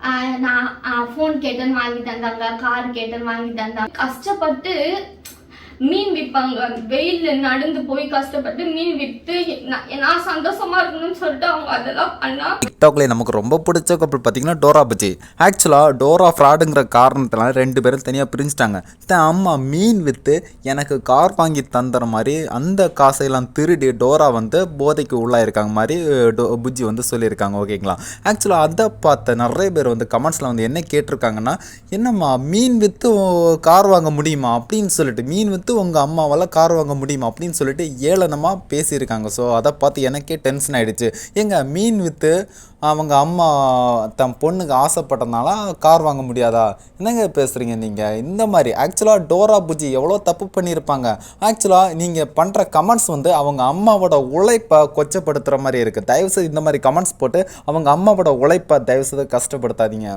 ஆஹ் நான் ஃபோன் கேட்டேன்னு வாங்கி தந்தாங்க கார் கேட்டேன்னு வாங்கி தந்தாங்க. கஷ்டப்பட்டு மீன் விற்பாங்க. வெயில்ல நடந்து போய் கஷ்டப்பட்டு மீன் விற்று நான் சந்தோஷமா இருக்கணும்னு சொல்லிட்டு அவங்க அதெல்லாம் பண்ணா. டிக்டாக்ல நமக்கு ரொம்ப பிடிச்ச கப்பல் பார்த்தீங்கன்னா டோரா பஜ்ஜி ஆக்சுவலாக டோரா ஃப்ராடுங்கிற காரணத்தினால ரெண்டு பேரும் தனியாக பிரிஞ்சிட்டாங்க. தன் அம்மா மீன் விற்று எனக்கு கார் வாங்கி தந்துற மாதிரி அந்த காசையெல்லாம் திருடி டோரா வந்து போதைக்கு உள்ளாயிருக்காங்க மாதிரி டோ புஜ்ஜி வந்து சொல்லியிருக்காங்க. ஓகேங்களா ஆக்சுவலாக அதை பார்த்த நிறைய பேர் வந்து கமெண்ட்ஸில் வந்து என்ன கேட்டிருக்காங்கன்னா என்னம்மா மீன் விற்று கார் வாங்க முடியுமா? அப்படின்னு சொல்லிட்டு மீன் விற்று உங்கள் அம்மாவால் கார் வாங்க முடியுமா அப்படின்னு சொல்லிட்டு ஏளனமாக பேசியிருக்காங்க. ஸோ அதை பார்த்து எனக்கே டென்ஷன் ஆகிடுச்சு எங்க மீன் விற்று அவங்க அம்மா தன் பொண்ணுக்கு ஆசைப்பட்டதுனால கார் வாங்க முடியாதா? என்னங்க பேசுகிறீங்க நீங்கள் இந்த மாதிரி ஆக்சுவலாக டோரா புஜி எவ்வளோ தப்பு பண்ணியிருப்பாங்க? ஆக்சுவலாக நீங்கள் பண்ணுற கமெண்ட்ஸ் வந்து அவங்க அம்மாவோட உழைப்பை கொச்சப்படுத்துகிற மாதிரி இருக்குது தயவுசெய்து இந்த மாதிரி கமெண்ட்ஸ் போட்டு அவங்க அம்மாவோட உழைப்பை தயவுசெய்து கஷ்டப்படுத்தாதீங்க.